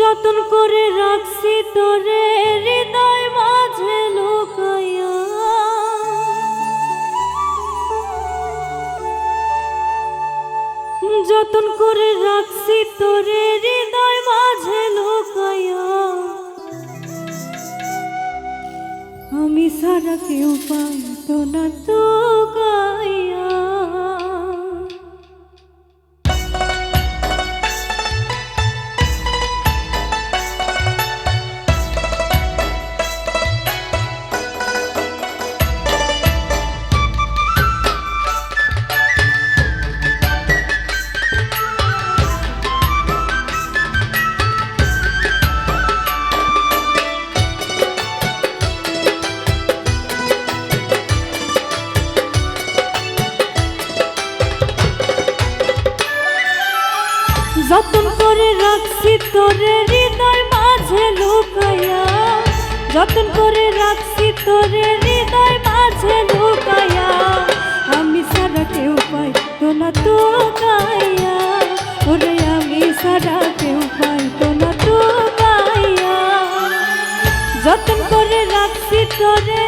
যতন করে রাখছি তোরে, হৃদয় মাঝে লুকাইয়া। যতন করে রাখছি তোরে, হৃদয় মাঝে লুকাইয়া। আমি সারা কেউ পাই তো না তো গাইয়া তোর হৃদয় মাঝে লুকাইয়া, যতন করে রাখছি তোরে হৃদয় মাঝে লুকাইয়া। আমি সারা কেউ পাইতো না তো কাইয়া ওরে আমি সারা কেউ পাইতো না তো কাইয়া যতন করে রাখছি তোরে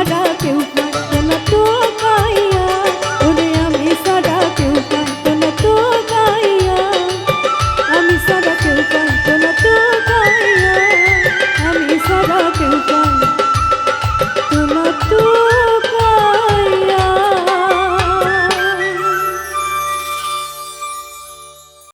আমি সারা কেউ পাইতো না তো গাইয়া আমি সারা কেউ